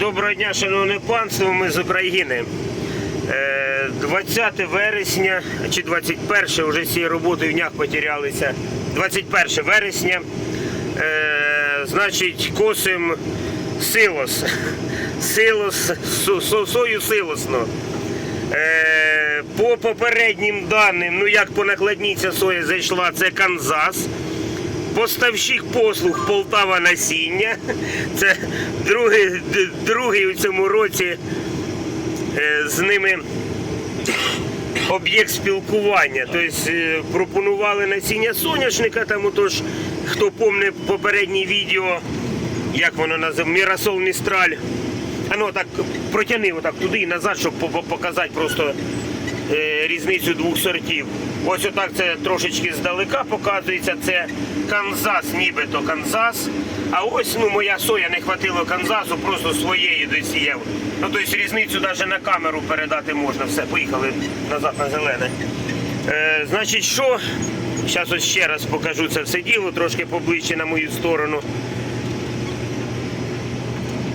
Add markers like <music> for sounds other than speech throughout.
Доброго дня, шановне панство, ми з України. Е, 20 вересня чи 21 вже з цією роботою в днях потерялися. 21 вересня. Е, Значить, косим силос. Силос, со- со- сою силосно. Е, По попереднім даним, ну як по накладній ця соя зайшла, це Канзас. Поставщик послуг Полтава насіння. Це другий, другий у цьому році е, з ними об'єкт спілкування. Тобто е, пропонували насіння соняшника, там отож, хто пам'ятає попереднє відео, як воно називається, Мірасол Містраль. А ну так протяни отак туди і назад, щоб по- по- показати просто різницю двох сортів. Ось отак це трошечки здалека показується. Це Канзас, нібито Канзас. А ось ну, моя соя не хватило Канзасу, просто своєї досіяв. Ну тобто різницю навіть на камеру передати можна. Все, поїхали назад на зелене. Е, значить, що? Зараз ось ще раз покажу це все діло, трошки поближче на мою сторону.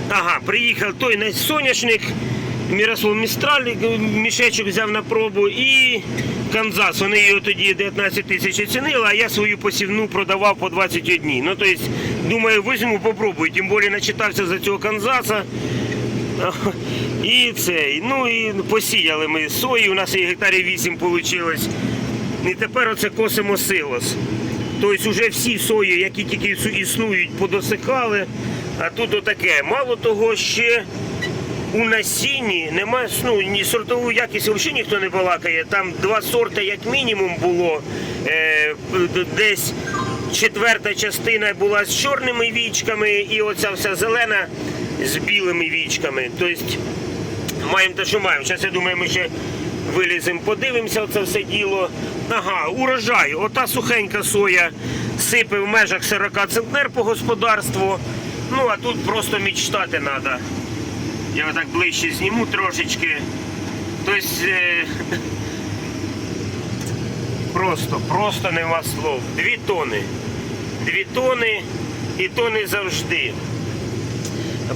Ага, приїхав той соняшник, Мірослав Містраль, мішечок взяв на пробу і Канзас. Вони його тоді 19 тисяч оцінили, а я свою посівну продавав по 21. Ну, тобто, думаю, візьму, попробую. Тим більше начитався за цього Канзаса. <laughs> І цей. Ну і посіяли ми сої, у нас і гектарів 8 вийшло. І тепер оце косимо силос. Тобто вже всі сої, які тільки існують, подосихали. А тут отаке. Мало того, ще у насінні немає ну, ні сортову якість взагалі ніхто не балакає. Там два сорти, як мінімум, було. Е, десь четверта частина була з чорними вічками, і оця вся зелена з білими вічками. Тобто маємо те, що маємо. Зараз я думаю, ми ще виліземо, подивимося оце все діло. Ага, урожай. Ота сухенька соя сипе в межах 40 центнер по господарству. Ну а тут просто мечтати треба. Я отак ближче зніму трошечки. Тобто е, просто, просто нема слов. Дві тони. Дві тони і то не завжди.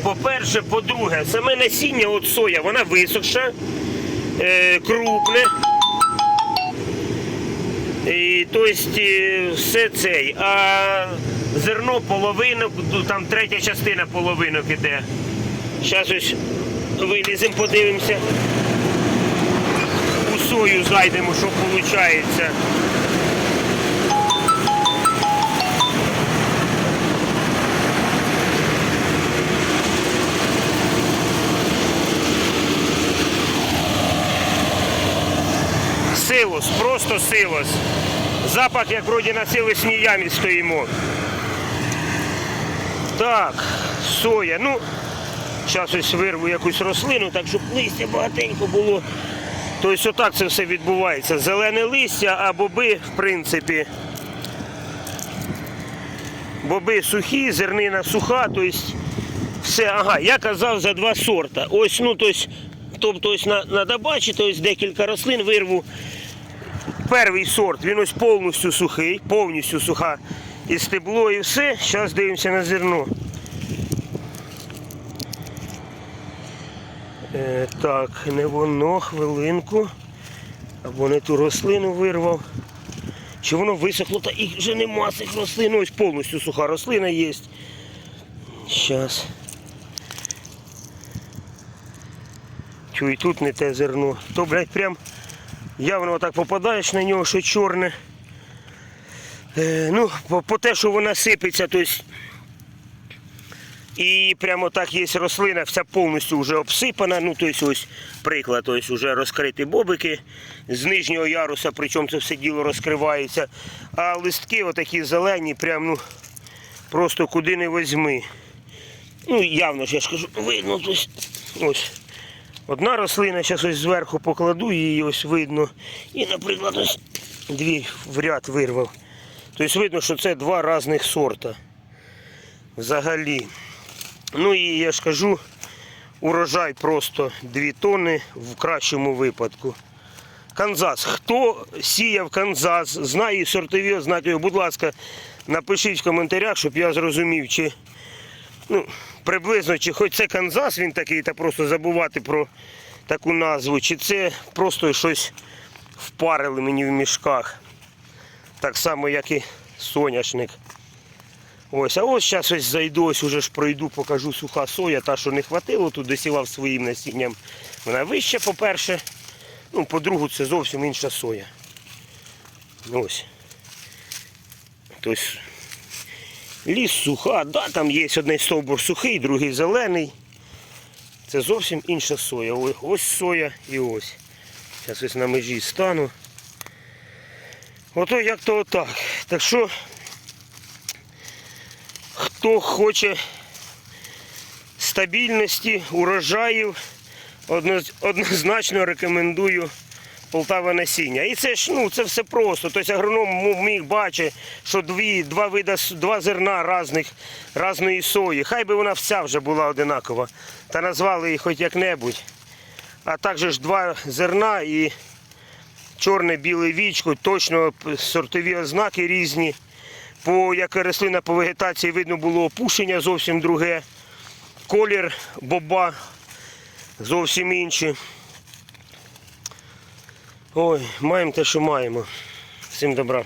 По-перше, по-друге, саме насіння от соя, вона висохша, е, крупне. І, тобто е, все цей. А зерно половинок, ну, там третя частина половинок іде. Зараз ось виліземо, подивимося. У сою зайдемо, що виходить. Силос, просто силос. Запах, як вроді на силосній ямі стоїмо. Так, соя. Ну, зараз ось вирву якусь рослину, так щоб листя багатенько було. Тобто отак це все відбувається. Зелене листя, а боби, в принципі. Боби сухі, зернина суха, тобто все, ага, я казав за два сорта. Ось, ну, тобто, тобто ось на, надо бачити, ось декілька рослин вирву. Перший сорт, він ось повністю сухий, повністю суха. І стебло, і все. Зараз дивимося на зерно. Е, так, не воно, хвилинку. Або не ту рослину вирвав. Чи воно висохло, та їх вже нема цих рослин. Ось повністю суха рослина є. Зараз. Чу, і тут не те зерно. То, блядь, прям явно отак попадаєш на нього, що чорне. Е, ну, по, по те, що вона сипеться, то есть, і прямо так є рослина, вся повністю вже обсипана. Ну, тобто ось приклад, ось вже розкриті бобики з нижнього яруса, причому це все діло розкривається. А листки отакі зелені, прям ну, просто куди не возьми. Ну, явно ж я ж кажу, видно, тобто, ось. Одна рослина, зараз ось зверху покладу, її ось видно. І, наприклад, ось дві в ряд вирвав. Тобто видно, що це два різних сорта. Взагалі. Ну і я ж кажу, урожай просто 2 тонни в кращому випадку. Канзас. Хто сіяв Канзас, знає сортові ознаки, будь ласка, напишіть в коментарях, щоб я зрозумів, чи ну, приблизно, чи хоч це Канзас він такий, та просто забувати про таку назву, чи це просто щось впарили мені в мішках. Так само, як і соняшник. Ось, а ось зараз ось зайду, ось уже ж пройду, покажу суха соя, та, що не хватило, тут досівав своїм насінням. Вона вища, по-перше. Ну, по-друге, це зовсім інша соя. Ось. Тобто ліс суха, да, там є один стовбур сухий, другий зелений. Це зовсім інша соя. Ось соя і ось. Зараз ось на межі стану. Ото як то отак. Так що, хто хоче стабільності, урожаїв, однозначно рекомендую Полтава насіння. І це ж ну, це все просто. Тобто агроном міг бачити, що дві, два вида, два зерна різних, різної сої. Хай би вона вся вже була одинакова. Та назвали її хоч як-небудь. А також два зерна і чорне біле вічко, точно сортові ознаки різні. По як рослина по вегетації видно було опушення зовсім друге. Колір боба зовсім інший. Ой, маємо те, що маємо. Всім добра.